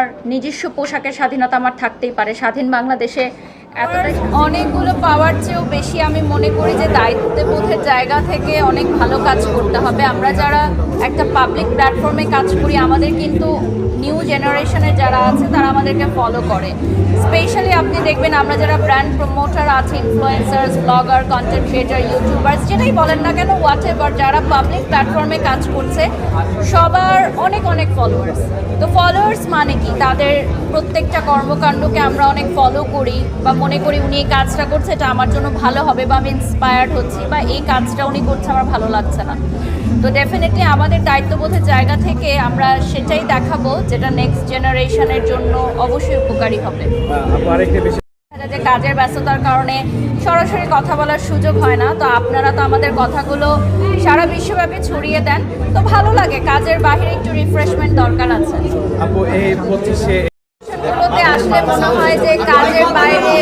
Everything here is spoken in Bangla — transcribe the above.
আমার নিজস্ব পোশাকের স্বাধীনতা আমার থাকতেই পারে। স্বাধীন বাংলাদেশে অনেকগুলো পাওয়ার চেয়েও বেশি আমি মনে করি যে দায়িত্ববোধের জায়গা থেকে অনেক ভালো কাজ করতে হবে। আমরা যারা একটা পাবলিক প্ল্যাটফর্মে কাজ করি, আমাদের কিন্তু নিউ জেনারেশনের যারা আছে, তারা আমাদেরকে ফলো করে। স্পেশালি আপনি দেখবেন আমরা যারা ব্র্যান্ড প্রমোটার আছে influencers blogger content creator YouTubers যেটাই বলেন না কেন হোয়াট এভার যারা পাবলিক প্ল্যাটফর্মে কাজ করছে, সবার অনেক অনেক ফলোয়ার্স তো ফলোয়ার্স মানে কি? তাদের প্রত্যেকটা কর্মকাণ্ডকে আমরা অনেক ফলো করি বা মনে করি উনি এই কাজটা করছে এটা আমার জন্য ভালো হবে বা আমি ইন্সপায়ার্ড হচ্ছি বা এই কাজটা উনি করছে আমার ভালো লাগছে না। তো ডেফিনেটলি আমাদের দায়িত্ববোধের জায়গা থেকে আমরা সেটাই দেখাবো যেটা নেক্সট জেনারেশনের জন্য অবশ্যই উপকারী হবে। যায় যে কাজের ব্যস্ততার কারণে সরাসরি কথা বলার সুযোগ হয় না তো আপনারা তো আমাদের কথাগুলো সারা বিশ্বব্যাপী ছড়িয়ে দেন। তো ভালো লাগে কাজের বাইরে একটু রিফ্রেশমেন্ট দরকার আছে। আপু এই পঁচিশে গুলোতে আসলে মনে হয় যে কাজের বাইরে